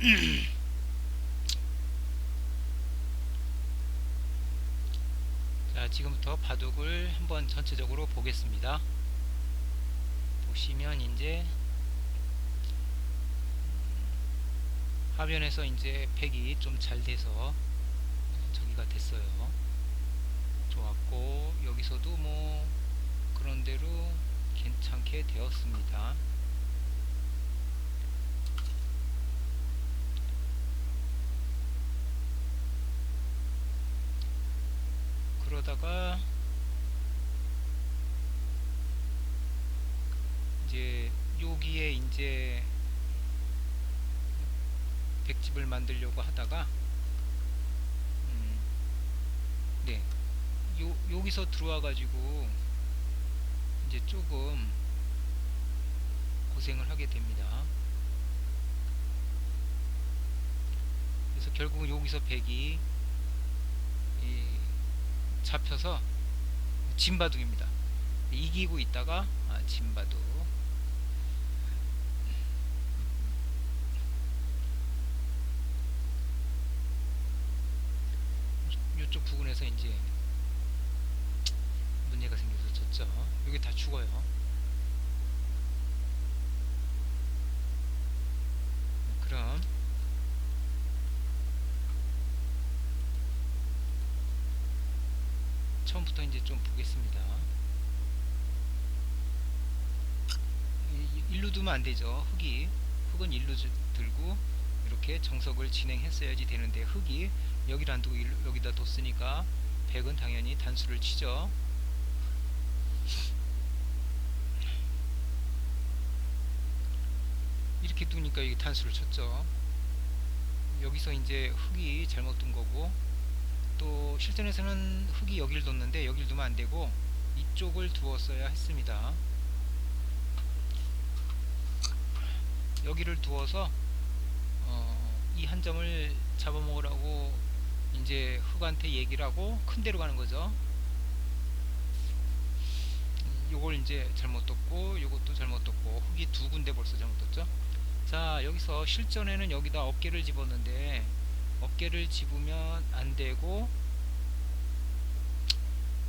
자, 지금부터 바둑을 한번 전체적으로 보겠습니다. 보시면 이제 화면에서 이제 팩이 좀 잘 돼서 저기가 됐어요. 좋았고 여기서도 뭐 그런대로 괜찮게 되었습니다. 그러다가 이제 여기에 이제 백집을 만들려고 하다가 음, 네. 요, 여기서 들어와 가지고 이제 조금 고생을 하게 됩니다. 그래서 결국은 여기서 백이 이 잡혀서 진바둑입니다 이기고 있다가 아, 진바둑 이쪽 부분에서 이제 문제가 생겨서 졌죠. 여기 다 죽어요. 그럼 처음부터 이제 좀 보겠습니다. 일로 두면 안 되죠. 흙이 흙은 일로 주- 들고 이렇게 정석을 진행했어야지 되는데 흙이 여기를 안 두고 여기다 뒀으니까 100은 당연히 단수를 치죠. 이렇게 두니까 이게 단수를 쳤죠. 여기서 이제 흙이 잘못 둔 거고 또 실전에서는 흙이 여기를 뒀는데 여기를 두면 안 되고 이쪽을 두었어야 했습니다. 여기를 두어서 어, 이 한 점을 잡아먹으라고 이제 흑한테 얘기를 하고 큰 데로 가는 거죠. 음, 요걸 이제 잘못 뒀고 요것도 잘못 뒀고 흑이 두 군데 벌써 잘못 뒀죠. 자 여기서 실전에는 여기다 어깨를 집었는데 어깨를 집으면 안 되고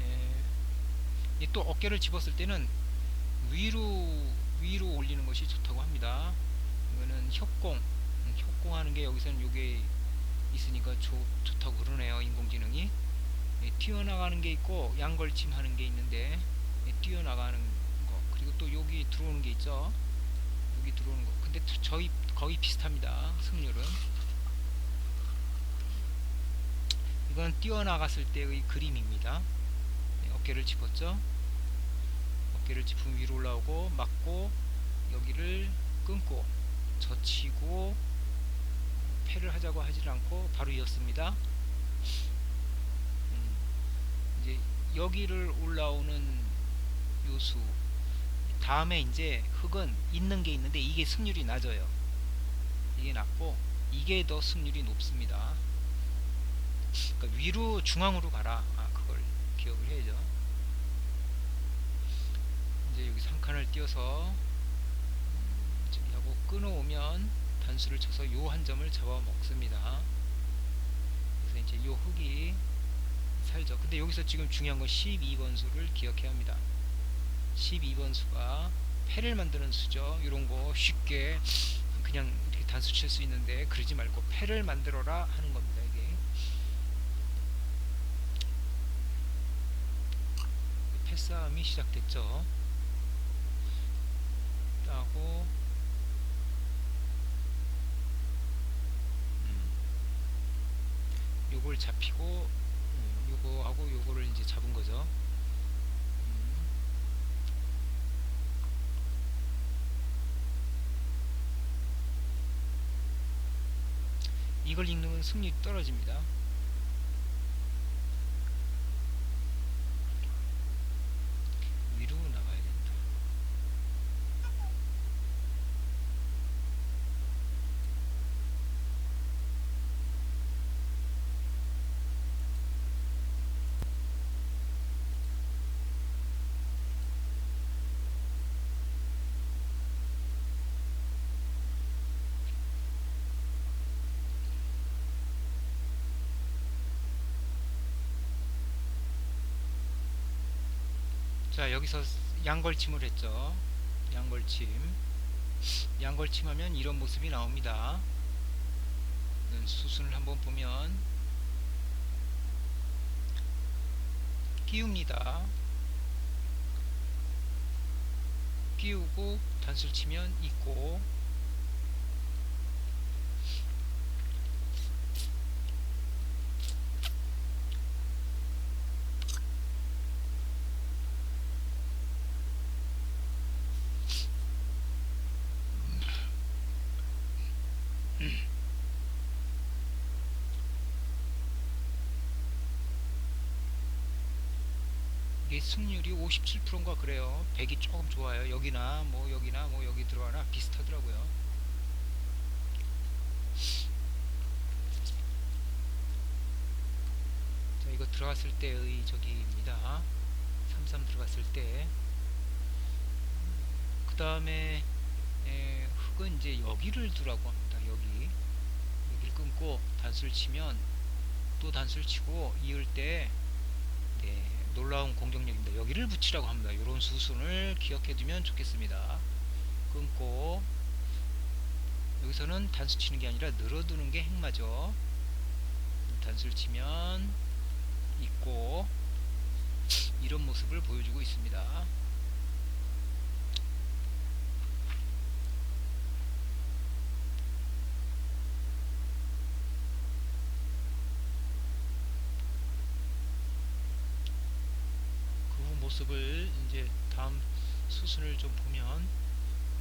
예, 이 또 어깨를 집었을 때는 위로 위로 올리는 것이 좋다고 합니다. 이거는 협공 음, 협공하는 게 여기서는 요게 있으니까 좋, 좋다고 그러네요 인공지능이. 예, 튀어나가는 게 있고 양걸침 하는 게 있는데 예, 뛰어나가는 거. 그리고 또 여기 들어오는 게 있죠. 여기 들어오는 거. 근데 저- 저희 거의 비슷합니다 승률은. 이건 뛰어나갔을 때의 그림입니다. 예, 어깨를 짚었죠 어깨를 짚으면 위로 올라오고 맞고 여기를 끊고 젖히고 패를 하자고 하질 않고 바로 이었습니다. 음, 이제 여기를 올라오는 요수 다음에 이제 흙은 있는 게 있는데 이게 승률이 낮아요. 이게 낮고 이게 더 승률이 높습니다. 그러니까 위로 중앙으로 가라. 아 그걸 기억을 해야죠. 이제 여기 3칸을 띄어서 음, 저기 하고 끊어오면 단수를 쳐서 요 한 점을 잡아 먹습니다. 그래서 이제 요 흙이 살죠. 근데 여기서 지금 중요한 건 12번 수를 기억해야 합니다. 12번 수가 패를 만드는 수죠. 이런 거 쉽게 그냥 이렇게 단수 칠 수 있는데 그러지 말고 패를 만들어라 하는 겁니다. 이게 패싸움이 시작됐죠. 따고 음, 요걸 잡히고 음, 요거하고 요거를 이제 잡은 거죠. 음. 이걸 읽는 건 승률이 떨어집니다. 자 여기서 양걸침을 했죠. 양걸침. 양걸침 하면 이런 모습이 나옵니다. 수순을 한번 보면 끼웁니다. 끼우고 단수를 치면 있고 승률이 57%인가 그래요. 100이 조금 좋아요. 여기나 뭐 여기나 뭐 여기 들어가나 비슷하더라고요. 자, 이거 들어갔을 때의 저기입니다. 33 들어갔을 때. 그 다음에 흙은 이제 여기를 두라고 합니다. 여기. 여기를 끊고 단수를 치면 또 단수를 치고 이을 때 네, 놀라운 공격력입니다. 여기를 붙이라고 합니다. 이런 수순을 기억해 두면 좋겠습니다. 끊고 여기서는 단수 치는 게 아니라 늘어두는 게 행마죠. 단수를 치면 있고 이런 모습을 보여주고 있습니다. 그 모습을 이제 다음 수순을 좀 보면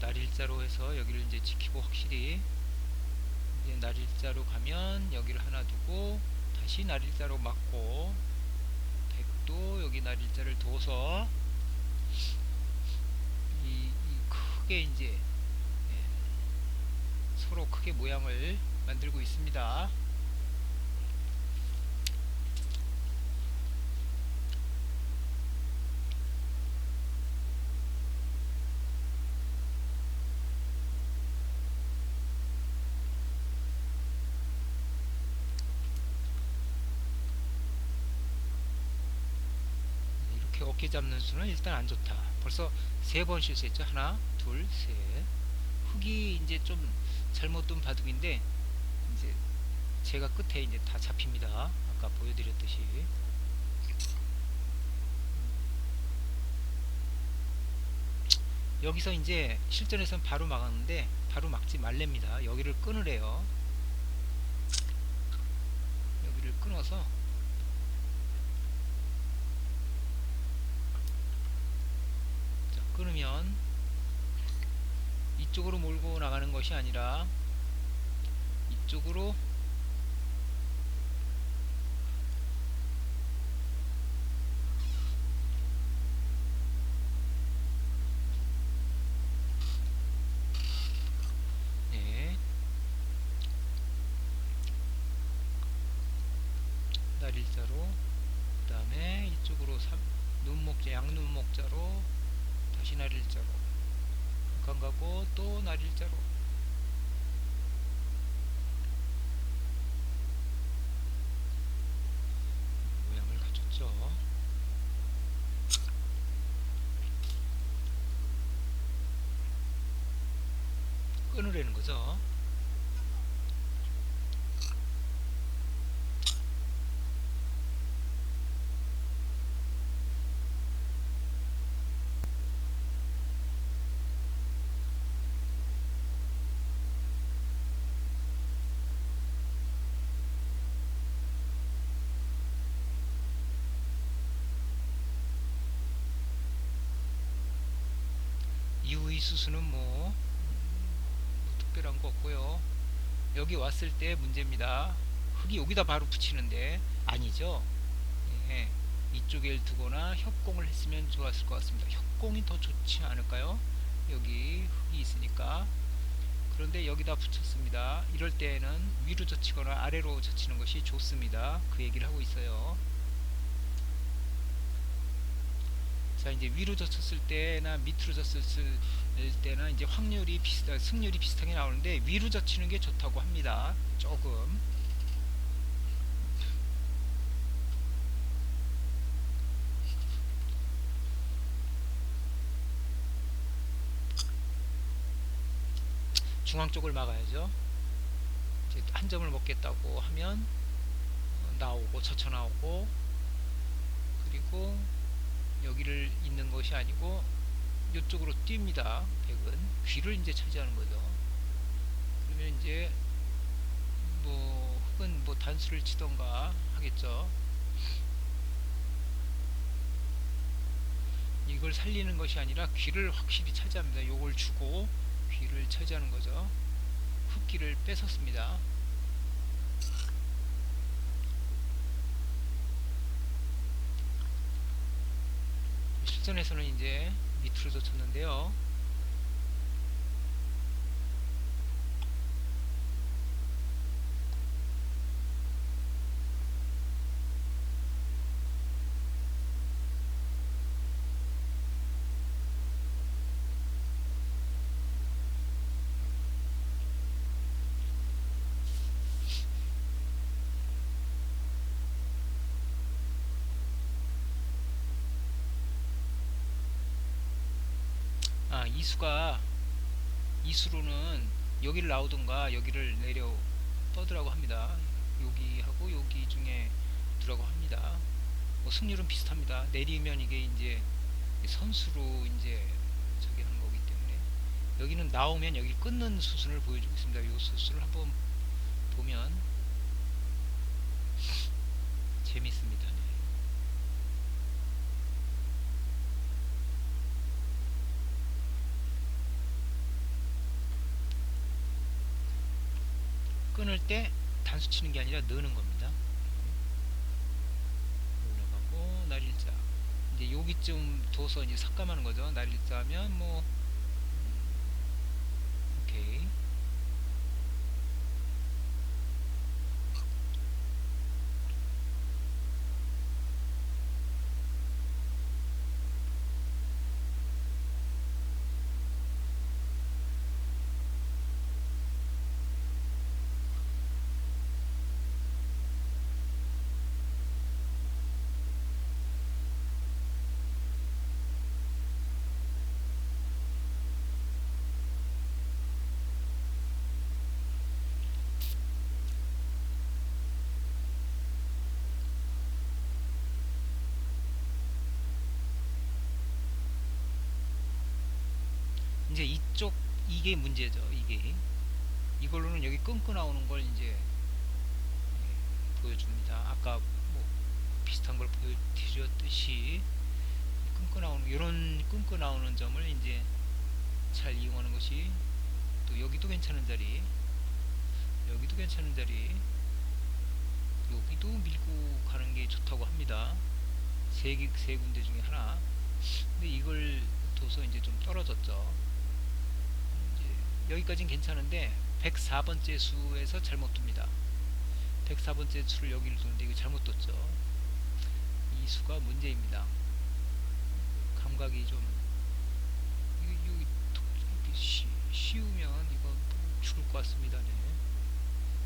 날일자로 해서 여기를 이제 지키고 확실히 이제 날일자로 가면 여기를 하나 두고 다시 날일자로 맞고 백도 여기 날일자를 둬서 이, 이 크게 이제 예, 서로 크게 모양을 만들고 있습니다. 이렇게 어깨 잡는 수는 일단 안 좋다. 벌써 세 번 실수했죠. 하나, 둘, 셋. 흙이 이제 좀 잘못된 바둑인데 이제 제가 끝에 이제 다 잡힙니다. 아까 보여드렸듯이. 여기서 이제 실전에서는 바로 막았는데 바로 막지 말랍니다. 여기를 끊으래요. 여기를 끊어서 자, 끊으면 이쪽으로 몰고 나가는 것이 아니라 이쪽으로 네. 날일자로 그 다음에 이쪽으로 삼, 눈목자 양눈목자로 다시 날일자로 북한 가고 또 날일자로 모양을 갖췄죠 끊으려는 거죠 이후의 수수는 뭐, 음, 뭐 특별한 거 없고요. 여기 왔을 때 문제입니다. 흙이 여기다 바로 붙이는데 아니죠? 예, 이쪽에 두거나 협공을 했으면 좋았을 것 같습니다. 협공이 더 좋지 않을까요? 여기 흙이 있으니까. 그런데 여기다 붙였습니다. 이럴 때는 위로 젖히거나 아래로 젖히는 것이 좋습니다. 그 얘기를 하고 있어요 자 이제 위로 졌을 때나 밑으로 졌을 때나 이제 확률이 비슷 승률이 비슷하게 나오는데 위로 젖히는 게 좋다고 합니다. 조금 중앙 쪽을 막아야죠. 이제 한 점을 먹겠다고 하면 어, 나오고 젖혀 나오고 그리고 여기를 있는 것이 아니고 이쪽으로 뜁니다. 백은 귀를 이제 차지하는 거죠. 그러면 이제 뭐 흑은 뭐 단수를 치던가 하겠죠. 이걸 살리는 것이 아니라 귀를 확실히 차지합니다. 요걸 주고 귀를 차지하는 거죠. 흑기를 뺏었습니다. 실전에서는 이제 밑으로 젖혔는데요. 아, 이수가 이수로는 여기를 나오든가 여기를 내려 뻗으라고 합니다. 여기하고 여기 중에 두라고 합니다. 뭐 승률은 비슷합니다. 내리면 이게 이제 선수로 이제 저기 하는 거기 때문에 여기는 나오면 여기 끊는 수순을 보여주고 있습니다. 이 수순을 한번 보면 재밌습니다. 네. 끊을 때 단수 치는 게 아니라 넣는 겁니다. 올라가고 날일자 이제 여기쯤 둬서 이제 삭감하는 거죠. 날일자 하면 뭐 음, 오케이 이쪽 이게 문제죠. 이게 이걸로는 여기 끊고 나오는 걸 이제 예, 보여줍니다. 아까 뭐 비슷한 걸 보여드렸듯이 끊고 나오는 이런 끊고 나오는 점을 이제 잘 이용하는 것이 또 여기도 괜찮은 자리 여기도 괜찮은 자리 여기도 밀고 가는 게 좋다고 합니다. 세, 개- 세 군데 중에 하나 근데 이걸 둬서 이제 좀 떨어졌죠. 여기까지는 괜찮은데 104번째 수에서 잘못 둡니다. 104번째 수를 여기를 두는데 이거 잘못 뒀죠. 이 수가 문제입니다. 감각이 좀 쉬, 쉬우면 이거 또 죽을 것 같습니다. 네.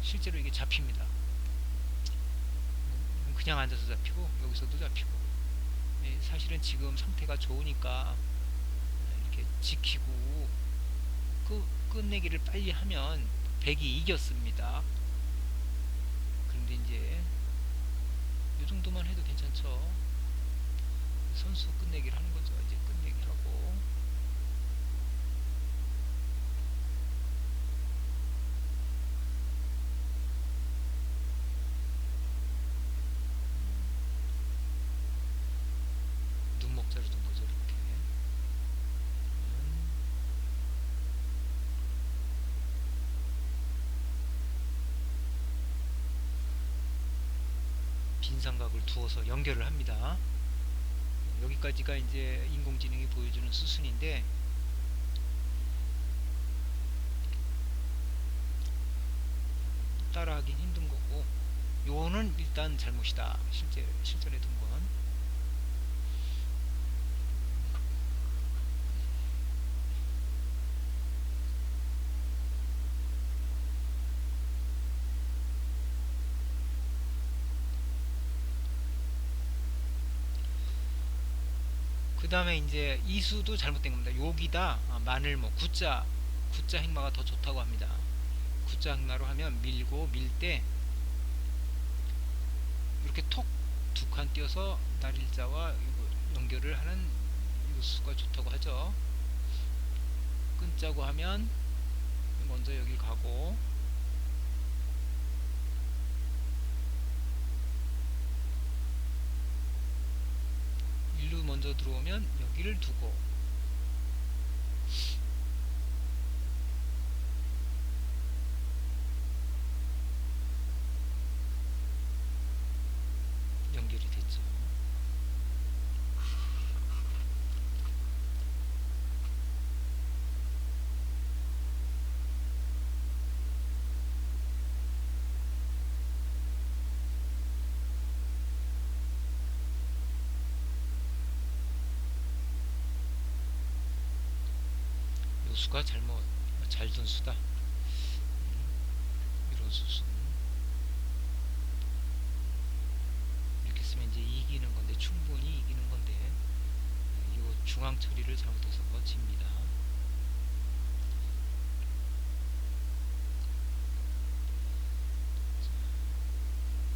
실제로 이게 잡힙니다. 음, 그냥 앉아서 잡히고 여기서도 잡히고 네, 사실은 지금 상태가 좋으니까 이렇게 지키고 그 끝내기를 빨리 하면 백이 이겼습니다. 그런데 이제 이 정도만 해도 괜찮죠. 선수 끝내기를 하는 거죠. 이제 끝내기 하고 눈목자로 둔 거죠. 이렇게. 그러면 빈삼각을 두어서 연결을 합니다. 여기까지가 이제 인공지능이 보여주는 수순인데 따라하긴 힘든 거고 요거는 일단 잘못이다. 실제 실전에 둔 건. 다음에 이제 이수도 잘못된 겁니다. 여기다 아, 마늘 뭐 구자 구자 행마가 더 좋다고 합니다. 구자 행마로 하면 밀고 밀 때 이렇게 톡 두 칸 띄어서 날일자와 연결을 하는 이 수가 좋다고 하죠. 끊자고 하면 먼저 여기 가고 일로 먼저 들어오면 여기를 두고 연결이 됐죠. 요 수가 잘못 잘둔 수다. 음, 이런 수순 이렇게 쓰면 이제 이기는 건데 충분히 이기는 건데 요 중앙 처리를 잘못해서 집니다.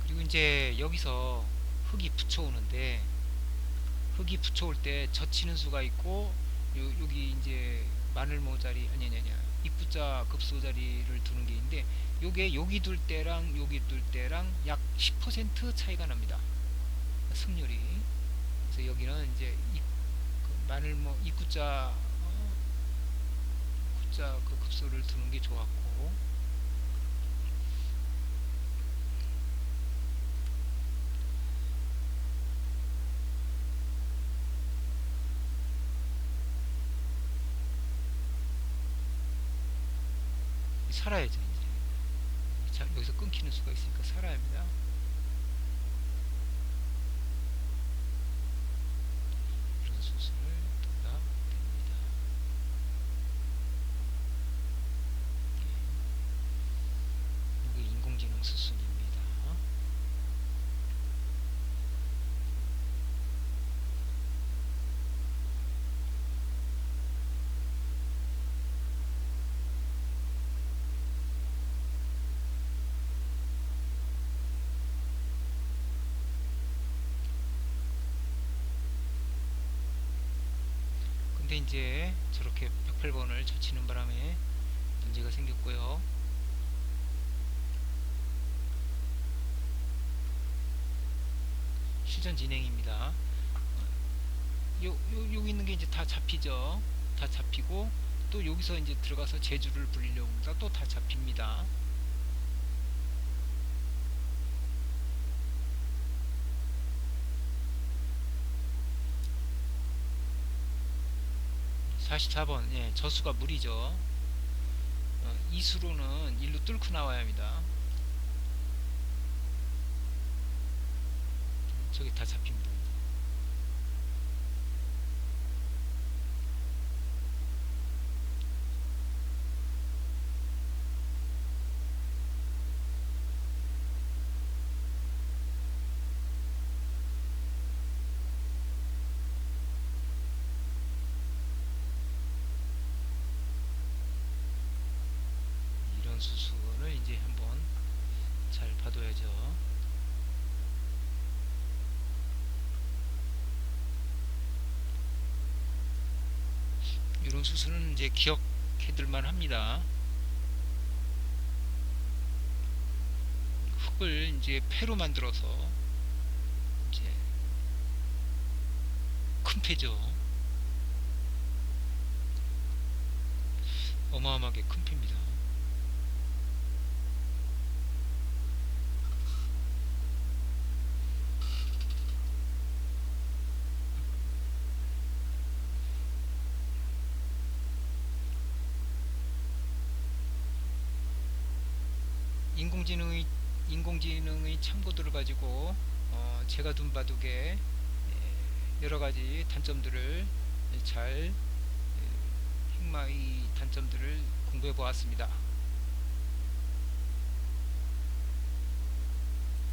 그리고 이제 여기서 흙이 붙여오는데 흙이 붙여올 때 젖히는 수가 있고 요, 여기 이제 마늘 모 자리 아니 아니 아니 입구자 급소 자리를 두는 게 있는데 요게 여기 둘 때랑 여기 둘 때랑 약 10% 차이가 납니다. 승률이. 그래서 여기는 이제 이, 그 마늘 뭐 입구자 어, 입구자 그 급소를 두는 게 좋았고 살아야죠 이제. 자, 여기서 끊기는 수가 있으니까 살아야 합니다. 이런 수술을 둔다 됩니다. 예. 이게 인공지능 수순입니다. 근데 이제 저렇게 108번을 젖히는 바람에 문제가 생겼고요. 실전 진행입니다. 요, 요, 여기 있는 게 이제 다 잡히죠. 다 잡히고 또 여기서 이제 들어가서 제주를 불리려고 합니다. 또 다 잡힙니다. (44번) 예, 저수가 물이죠. 어, 이 수로는 일로 뚫고 나와야 합니다. 저기 다 잡힙니다 이런 수순을 이제 한번 잘 봐둬야죠. 이런 수순은 이제 기억해둘만 합니다. 흙을 이제 패로 만들어서 이제 큰 패죠. 어마어마하게 큰 패입니다. 인공지능의 인공지능의 참고들을 가지고 어, 제가 둔 바둑에 예, 여러 가지 단점들을 잘 예, 행마의 단점들을 공부해 보았습니다.